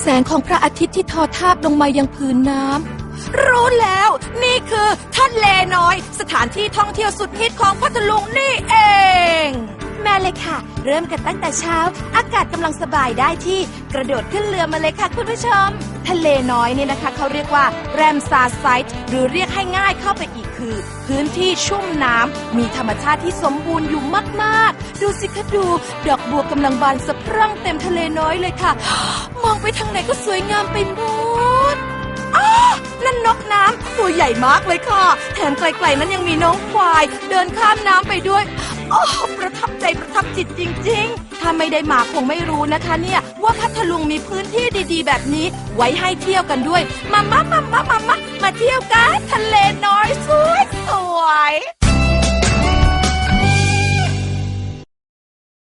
แสงของพระอาทิตย์ที่ทอทาบลงมายังพื้นน้ำรู้แล้ว นี่คือทะเลน้อย สถานที่ท่องเที่ยวสุดฮิตของพัทลุงนี่เองแม่เลยค่ะ เริ่มกันตั้งแต่เช้า อากาศกำลังสบายได้ที่กระโดดขึ้นเรือมาเลยค่ะคุณผู้ชม ทะเลน้อยเนี่ยนะคะเขาเรียกว่าแรมซาไซต์หรือเรียกให้ง่ายเข้าไปอีกคือ พื้นที่ชุ่มน้ำมีธรรมชาติที่สมบูรณ์อยู่มาก ๆ ดูสิคะดู ดอกบัวกำลังบานสะพรั่งเต็มทะเลน้อยเลยค่ะ มองไปทางไหนก็สวยงามไปหมดอ้านั่นนกน้ำตัวใหญ่มากเลยค่ะ แถมไกลๆนั้นยังมีน้องควาย เดินข้ามน้ำไปด้วยโอ้ประทับใจประทับจิตจริง ๆ ถ้าไม่ได้มาคงไม่รู้นะคะเนี่ย ว่าพัทลุงมีพื้นที่ดีๆ แบบนี้ ไว้ให้เที่ยวกันด้วย มามามามามามา